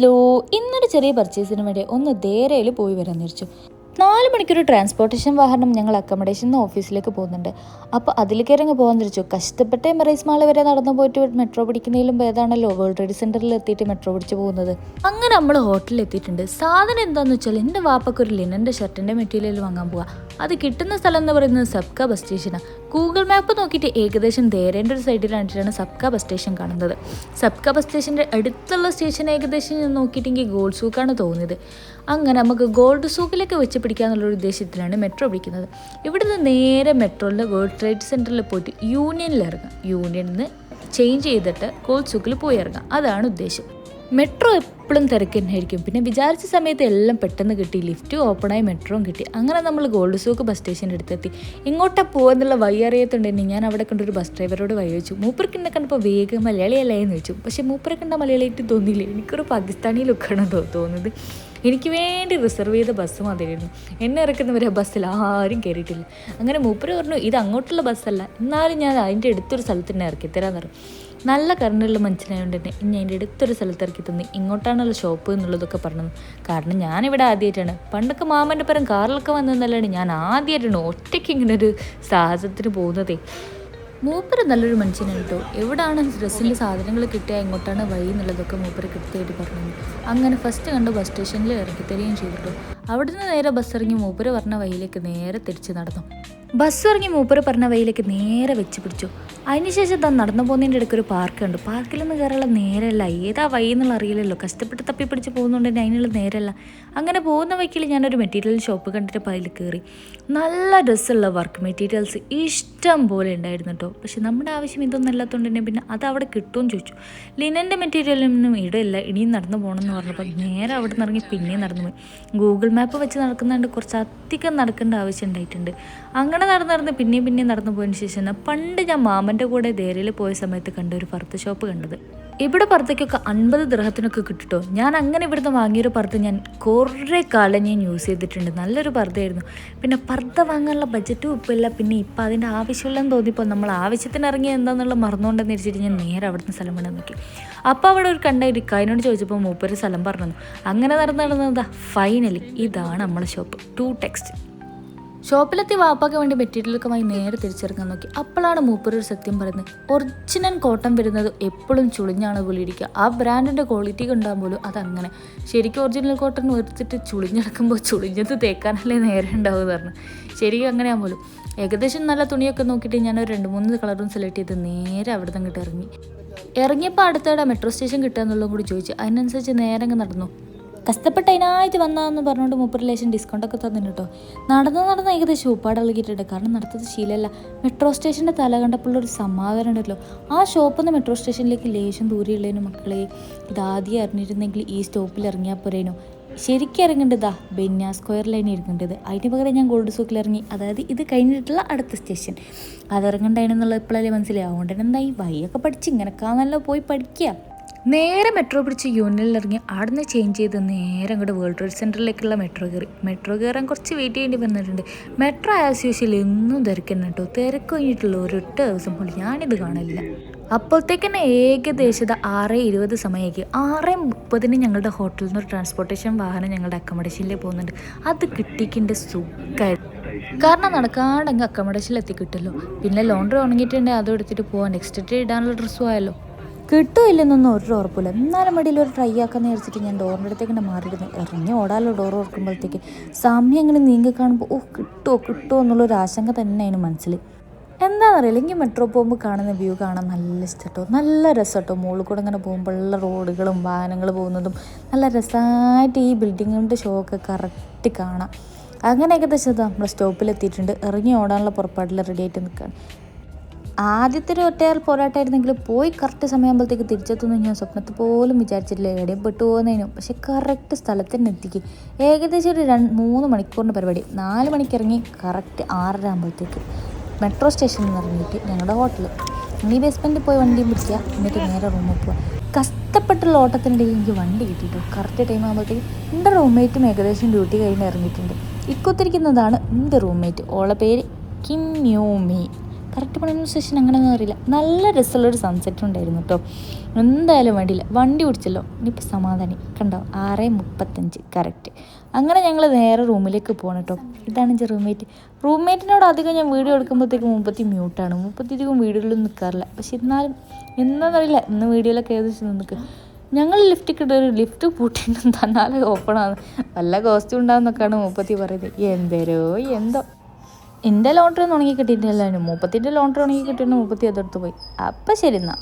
Hello. ഇന്നൊരു ചെറിയ പർച്ചേസിന് വേണ്ടി ഒന്ന് ധേരയിൽ പോയി വരാൻ വിചാരിച്ചു. നാല് മണിക്കൊരു ട്രാൻസ്പോർട്ടേഷൻ വാഹനം ഞങ്ങൾ അക്കോമഡേഷൻ നിന്ന് ഓഫീസിലേക്ക് പോകുന്നുണ്ട്. അപ്പോൾ അതിലേക്ക് ഇറങ്ങി പോകാൻ തിരിച്ചു കഷ്ടപ്പെട്ട് എമറൈസ് മാൾ വരെ നടന്നു പോയിട്ട് മെട്രോ പിടിക്കുന്നതിലും ഭേദമാണല്ലോ വേൾഡ് ട്രേഡ് സെന്ററിൽ എത്തിയിട്ട് മെട്രോ പിടിച്ച് പോകുന്നത്. അങ്ങനെ നമ്മൾ ഹോട്ടലിൽ എത്തിയിട്ടുണ്ട്. സാധനം എന്താണെന്ന് വെച്ചാൽ എന്റെ വാപ്പക്ക് ഒരു ലിനന്റെ ഷർട്ടിന്റെ മെറ്റീരിയൽ വാങ്ങാൻ പോവാ. അത് കിട്ടുന്ന സ്ഥലം എന്ന് പറയുന്നത് സബ്ക ബസ് സ്റ്റേഷനാണ് ഗൂഗിൾ മാപ്പ് നോക്കിയിട്ട് ഏകദേശം ദേരേന്റെ ഒരു സൈഡിൽ കണ്ടിട്ടാണ് സബ്ക ബസ് സ്റ്റേഷൻ കാണുന്നത്. സബ്ക ബസ് സ്റ്റേഷന്റെ അടുത്തുള്ള സ്റ്റേഷൻ ഏകദേശം നോക്കിയിട്ടെങ്കിൽ ഗോൾഡ് സൂക്കാണ് തോന്നിയത്. അങ്ങനെ നമുക്ക് ഗോൾഡ് സൂക്കിലേക്ക് വെച്ച് പിടിക്കാന്നുള്ളൊരു ഉദ്ദേശത്തിലാണ് മെട്രോ പിടിക്കുന്നത് ഇവിടുന്ന് നേരെ മെട്രോയിൽ വേൾഡ് ട്രേഡ് സെന്ററിൽ പോയിട്ട് യൂണിയനിൽ ഇറങ്ങാം യൂണിയനിൽ നിന്ന് ചേഞ്ച് ചെയ്തിട്ട് ഗോൾഡ് സൂക്കിൽ പോയി ഇറങ്ങാം. അതാണ് ഉദ്ദേശം. മെട്രോ എപ്പോഴും തിരക്ക് തന്നെയായിരിക്കും പിന്നെ വിചാരിച്ച സമയത്ത് എല്ലാം പെട്ടെന്ന് കിട്ടി. ലിഫ്റ്റ് ഓപ്പണായി മെട്രോയും കിട്ടി. അങ്ങനെ നമ്മൾ ഗോൾഡ് സൂക്ക് ബസ് സ്റ്റേഷന്റെ അടുത്തെത്തി. എങ്ങോട്ടാ പോകുന്നുള്ള വഴി അറിയത്തുണ്ടെങ്കിൽ ഞാൻ അവിടെ കണ്ടൊരു ബസ് ഡ്രൈവറോട് വഴി വെച്ചു മൂപ്പർക്ക് കണ്ടപ്പോൾ വേഗം മലയാളിയല്ലേ എന്ന് വെച്ചു പക്ഷേ മൂപ്പരെ കണ്ട മലയാളിയായിട്ട് തോന്നിയില്ല? എനിക്കൊരു പാകിസ്ഥാനി ലുക്കാണ് തോന്നുന്നത്. എനിക്ക് വേണ്ടി റിസർവ് ചെയ്ത ബസ് മതിയായിരുന്നു. എന്നെ ഇറക്കുന്നവരെ ബസ്സിൽ ആരും കയറിയിട്ടില്ല അങ്ങനെ മൂപ്പര് പറഞ്ഞു ഇത് അങ്ങോട്ടുള്ള ബസ്സല്ല എന്നാലും ഞാൻ അതിന്റെ അടുത്തൊരു സ്ഥലത്ത് തന്നെ ഇറക്കി തരാമെന്ന് പറഞ്ഞു. നല്ല കറണ്ടുള്ള മനുഷ്യനായതുകൊണ്ട് തന്നെ ഇനി അതിന്റെ അടുത്തൊരു സ്ഥലത്ത് ഇറക്കി തന്നു ഇങ്ങോട്ടാണല്ലോ ഷോപ്പ് എന്നുള്ളതൊക്കെ പറഞ്ഞത്. കാരണം ഞാനിവിടെ ആദ്യമായിട്ടാണ് പണ്ടൊക്കെ മാമന്റെ പരം കാറിലൊക്കെ വന്നതല്ലാണ്ട് ഞാൻ ആദ്യമായിട്ടാണ് ഒറ്റയ്ക്ക് ഇങ്ങനെ ഒരു സാഹസത്തിന് പോകുന്നതേ. മൂപ്പര് നല്ലൊരു മനുഷ്യനാണ് കേട്ടോ. എവിടെയാണ് ഡ്രസ്സിന്റെ സാധനങ്ങൾ കിട്ടുക എങ്ങോട്ടാണ് വഴി എന്നുള്ളതൊക്കെ മൂപ്പര് കൃത്യമായിട്ട് പറഞ്ഞു അങ്ങനെ ഫസ്റ്റ് കണ്ട് ബസ് സ്റ്റേഷനിൽ ഇറക്കി തരികയും ചെയ്തിട്ടു അവിടുന്ന് നേരെ ബസ് ഇറങ്ങി മൂപ്പര് പറഞ്ഞ വഴിയിലേക്ക് നേരെ തിരിച്ച് നടന്നു. ബസ് ഇറങ്ങി മൂപ്പര് പറഞ്ഞ വഴിയിലേക്ക് നേരെ വെച്ച് പിടിച്ചു. അതിനുശേഷം താൻ നടന്നു പോകുന്നതിന്റെ ഇടയ്ക്ക് ഒരു പാർക്ക് ഉണ്ട് നിന്ന് കയറാനുള്ള നേരമല്ല. ഏതാ വഴി എന്നുള്ള അറിയില്ലല്ലോ. കഷ്ടപ്പെട്ട് തപ്പി പിടിച്ച് പോകുന്നുണ്ടെങ്കിൽ അതിനുള്ള നേരമല്ല. അങ്ങനെ പോകുന്ന വഴിക്കിൽ ഞാനൊരു മെറ്റീരിയൽ ഷോപ്പ് കണ്ടിട്ട് അതിൽ കയറി. നല്ല ഡ്രസ്സുള്ള വർക്ക് മെറ്റീരിയൽസ് ഇഷ്ടം പോലെ ഉണ്ടായിരുന്നു കേട്ടോ. പക്ഷെ നമ്മുടെ ആവശ്യം ഇതൊന്നും അല്ലാത്തതുകൊണ്ട് തന്നെ പിന്നെ അത് അവിടെ കിട്ടുമെന്ന് ചോദിച്ചു. ലിനന്റെ മെറ്റീരിയലൊന്നും ഇടയില്ല. ഇനിയും നടന്നു പോകണം എന്ന് പറഞ്ഞപ്പോൾ നേരെ അവിടെ നിന്ന് ഇറങ്ങി പിന്നെയും നടന്നു പോയി. ഗൂഗിൾ മാപ്പ് വെച്ച് നടക്കുന്നതുകൊണ്ട് കുറച്ച് അധികം നടക്കേണ്ട ആവശ്യം ഉണ്ടായിട്ടുണ്ട്. അങ്ങനെ നടന്ന് നടന്ന് പിന്നെയും പിന്നെയും നടന്നു പോയതിന് ശേഷം പണ്ട് ഞാൻ മാമന്റെ കൂടെ ദേരയിൽ പോയ സമയത്ത് കണ്ട ഒരു പർത്ത് ഷോപ്പ് കണ്ടത്. ഇവിടെ പർത്തയ്ക്കൊക്കെ അൻപത് ദ്രഹത്തിനൊക്കെ കിട്ടിട്ടോ? ഞാൻ അങ്ങനെ ഇവിടുന്ന് വാങ്ങിയൊരു പർത്ത് ഞാൻ കുറേ കാലം ഞാൻ യൂസ് ചെയ്തിട്ടുണ്ട്. നല്ലൊരു പർദ്ദയായിരുന്നു പിന്നെ പർദ്ദ വാങ്ങാനുള്ള ബഡ്ജറ്റും ഇപ്പം പിന്നെ ഇപ്പം അതിന്റെ ആവശ്യമില്ലെന്ന് തോന്നിയപ്പോൾ നമ്മൾ ആവശ്യത്തിന് ഇറങ്ങി എന്താണെന്നുള്ള മറന്നുകൊണ്ടെന്ന് വെച്ചിട്ട് ഞാൻ നേരെ അവിടുന്ന് സ്ഥലം വേണം നോക്കി. അപ്പോൾ അവിടെ ഒരു കണ്ട ഒരു കൈനോട് ചോദിച്ചപ്പോൾ മൂപ്പര് സ്ഥലം പറഞ്ഞു അങ്ങനെ നടന്നു നടന്നതാ ഫൈനലി ഇതാണ് നമ്മളെ ഷോപ്പ് ടു ടെക്സ്റ്റ് ഷോപ്പിലെത്തി വാപ്പാക്ക് വേണ്ടി മെറ്റീരിയലൊക്കെ വാങ്ങി നേരെ തിരിച്ചിറങ്ങാൻ നോക്കി. അപ്പോഴാണ് മൂപ്പര് ഒരു സത്യം പറയുന്നത് ഒറിജിനൽ കോട്ടൺ വരുന്നത് എപ്പോഴും ചുളിഞ്ഞാണ് പോലെ ഇരിക്കുക. ആ ബ്രാൻഡിന്റെ ക്വാളിറ്റി കണ്ടാൽ പോലും അതങ്ങനെ. ശരിക്കും ഒറിജിനൽ കോട്ടൺ എടുത്തിട്ട് ചുളിഞ്ഞെടുക്കുമ്പോൾ ചുളിഞ്ഞത് തേക്കാനല്ലേ നേരെ ഉണ്ടാവും പറഞ്ഞു. ശരിക്കും അങ്ങനെയാണ് പോലും ഏകദേശം നല്ല തുണിയൊക്കെ നോക്കിയിട്ട് ഞാൻ ഒരു രണ്ട് മൂന്ന് കളറും സെലക്ട് ചെയ്ത് നേരെ അവിടെ നിന്ന് ഇറങ്ങി. ഇറങ്ങിയപ്പോൾ അടുത്തവിടെ മെട്രോ സ്റ്റേഷൻ കിട്ടുക എന്നുള്ളതും കൂടി ചോദിച്ചു. അതിനനുസരിച്ച് നേരെ അങ്ങ് നടന്നു. കഷ്ടപ്പെട്ട് അതിനായിട്ട് വന്നതെന്ന് പറഞ്ഞുകൊണ്ട് മുപ്പത് ലക്ഷം ഡിസ്കൗണ്ടൊക്കെ തന്നിട്ട് കേട്ടോ. നടന്ന് നടന്ന് ഏകദേശം ഷോപ്പാട് ഇളകിയിട്ടുണ്ട്. കാരണം നടത്തത് ശീലമല്ല. മെട്രോ സ്റ്റേഷന്റെ തല കണ്ടപ്പോൾ ഒരു സമാധാനം ഉണ്ടല്ലോ. ആ ഷോപ്പിൽ നിന്ന് മെട്രോ സ്റ്റേഷനിലേക്ക് ലേശം ദൂരെയുള്ളതിനും മക്കളെ ഇതാദ്യം അറിഞ്ഞിരുന്നെങ്കിൽ ഈ സ്റ്റോപ്പിൽ ഇറങ്ങിയാൽ പോരേനു. ശരിക്കും ഇറങ്ങേണ്ടതാ ബെന്യാ സ്ക്വയറിലാണ് ഇറങ്ങേണ്ടത് അതിന് പകരം ഞാൻ ഗോൾഡ് സൂക്കിൽ ഇറങ്ങി. അതായത് ഇത് കഴിഞ്ഞിട്ടുള്ള അടുത്ത സ്റ്റേഷൻ അതിറങ്ങണ്ടായിരുന്നുള്ള ഇപ്പോഴല്ലേ മനസ്സിലായി. അതുകൊണ്ട് തന്നെ എന്തായി? വഴിയൊക്കെ പഠിച്ച് ഇങ്ങനെക്കാന്നല്ലോ പോയി പഠിക്കുക. നേരെ മെട്രോ പിടിച്ച് യൂണിയനിൽ ഇറങ്ങി അവിടുന്ന് ചേഞ്ച് ചെയ്ത് നേരെ അങ്ങോട്ട് വേൾഡ് ട്രേഡ് സെന്ററിലേക്കുള്ള മെട്രോ കയറി. മെട്രോ കയറാൻ കുറച്ച് വെയിറ്റ് ചെയ്യേണ്ടി വന്നിട്ടുണ്ട്. മെട്രോ ആസ് യൂഷ്വൽ എന്നും തിരക്കുന്നു കേട്ടോ തിരക്ക് കഴിഞ്ഞിട്ടുള്ള ഒരൊറ്റ ദിവസം പോലും ഞാനിത് കാണില്ല. അപ്പോഴത്തേക്ക് തന്നെ ഏകദേശം ആറ് ഇരുപത് സമയത്തേക്ക് ആറ് മുപ്പതിന് ഞങ്ങളുടെ ഹോട്ടലിൽ നിന്ന് ഒരു ട്രാൻസ്പോർട്ടേഷൻ വാഹനം ഞങ്ങളുടെ അക്കോമഡേഷനിൽ പോകുന്നുണ്ട്. അത് കിട്ടിക്കിന്റെ സുഖമായിരുന്നു കാരണം നടക്കാണ്ട് അങ്ങ് അക്കോമഡേഷനിൽ എത്തിക്കിട്ടല്ലോ. പിന്നെ ലോണ്ടറി ഉണങ്ങിയിട്ടുണ്ടെങ്കിൽ അതും എടുത്തിട്ട് പോകാൻ നെക്സ്റ്റ് ഡേ ഇടാനുള്ള ഡ്രസ്സും ആയല്ലോ. കിട്ടുമില്ലെന്നൊന്നും ഒരു ഉറപ്പില്ല എന്നാലും മടിയിൽ ഒരു ട്രൈ ആക്കാന്ന് വിചാരിച്ചിട്ട് ഞാൻ ഡോറിന്റെ അടുത്തേക്ക് ഇങ്ങനെ മാറിയിരുന്നു. ഇറങ്ങി ഓടാലോ ഡോർ ഓർക്കുമ്പോഴത്തേക്ക് സമയം ഇങ്ങനെ നീങ്ങി കാണുമ്പോൾ ഓ കിട്ടുമോ കിട്ടുമോ എന്നുള്ളൊരു ആശങ്ക തന്നെ അതിന് മനസ്സിൽ എന്താണെന്നറിയില്ല എനിക്ക് മെട്രോ പോകുമ്പോൾ കാണുന്ന വ്യൂ കാണാൻ നല്ല ഇഷ്ടട്ടോ. നല്ല രസം കേട്ടോ മുകളിൽ കൂടെ ഇങ്ങനെ പോകുമ്പോഴുള്ള റോഡുകളും വാഹനങ്ങൾ പോകുന്നതും നല്ല രസമായിട്ട് ഈ ബിൽഡിങ്ങിന്റെ ഷോ ഒക്കെ കറക്റ്റ് കാണാം. അങ്ങനെ ഏകദേശം നമ്മൾ നമ്മുടെ സ്റ്റോപ്പിലെത്തിയിട്ടുണ്ട് ഇറങ്ങി ഓടാനുള്ള പുറപ്പാടിൽ റെഡി ആയിട്ട് നിൽക്കുകയാണ് ആദ്യത്തെ ഒരു ഒറ്റയാൾ പോരാട്ടമായിരുന്നെങ്കിൽ പോയി കറക്റ്റ് സമയമാകുമ്പോഴത്തേക്ക് തിരിച്ചെത്തുന്നു ഞാൻ സ്വപ്നത്തിൽ പോലും വിചാരിച്ചിട്ടില്ല. പെട്ടു പോകുന്നതിനും പക്ഷെ കറക്റ്റ് സ്ഥലത്ത് തന്നെ എത്തിക്കും ഏകദേശം ഒരു രണ്ട് മൂന്ന് മണിക്കൂറിന്റെ പരിപാടി. നാല് മണിക്ക് ഇറങ്ങി കറക്റ്റ് ആറര ആകുമ്പോഴത്തേക്ക് മെട്രോ സ്റ്റേഷനിൽ നിന്ന് ഇറങ്ങിയിട്ട് ഞങ്ങളുടെ ഹോട്ടൽ ഇനി ബേസ്മെന്റിൽ പോയി വണ്ടിയും പിടിക്കുക. എന്നിട്ട് നേരെ റൂമിൽ പോവുക. കഷ്ടപ്പെട്ടുള്ള ഓട്ടത്തിനിടയിൽ എനിക്ക് വണ്ടി കിട്ടിയിട്ടു കറക്റ്റ് ടൈം ആകുമ്പോഴത്തേക്ക് എന്റെ റൂംമേറ്റും ഏകദേശം ഡ്യൂട്ടി കഴിഞ്ഞ് ഇറങ്ങിയിട്ടുണ്ട്. ഇക്കൊത്തിരിക്കുന്നതാണ് എന്റെ റൂംമേറ്റ് ഓളെ പേര് കിം ന്യൂ മീ കറക്റ്റ് പണിയൊന്നും സ്റ്റേഷൻ അങ്ങനെയൊന്നും അറിയില്ല. നല്ല രസമുള്ളൊരു സൺസെറ്റ് ഉണ്ടായിരുന്നു കേട്ടോ എന്തായാലും വേണ്ടിയില്ല. വണ്ടി പിടിച്ചല്ലോ ഇനിയിപ്പോൾ സമാധാനി. കണ്ടോ? ആറ് മുപ്പത്തഞ്ച്. കറക്റ്റ് അങ്ങനെ ഞങ്ങൾ നേരെ റൂമിലേക്ക് പോകണം കേട്ടോ ഇതാണ് എന്റെ റൂംമേറ്റ് റൂംമേറ്റിനോട് അധികം ഞാൻ വീഡിയോ എടുക്കുമ്പോഴത്തേക്കും മുപ്പത്തി മ്യൂട്ടാണ് മുപ്പത്തി അധികം വീഡിയോയിലൊന്നും നിൽക്കാറില്ല പക്ഷെ എന്നാലും എന്നറിയില്ല ഇന്ന് വീഡിയോയിലൊക്കെ ഏകദേശം നിൽക്കുക ഞങ്ങൾ ലിഫ്റ്റ് കിട്ടുക ലിഫ്റ്റ് പൂട്ടിയിട്ട് തന്നാലെ ഓപ്പണാണ് വല്ല കോസ്റ്റ്യൂം ഉണ്ടാകുന്നൊക്കെയാണ് മുപ്പത്തി പറയുന്നത്. എന്തേരോ എന്തോ. എന്റെ ലോട്ടറി ഒന്നും ഉണങ്ങി കിട്ടിയിട്ടില്ല മൂപ്പത്തിന്റെ ലോട്ടറി ഉണങ്ങി കിട്ടിയിട്ട് മൂപ്പത്തി അതെടുത്ത് പോയി. അപ്പം ശരി എന്നാൽ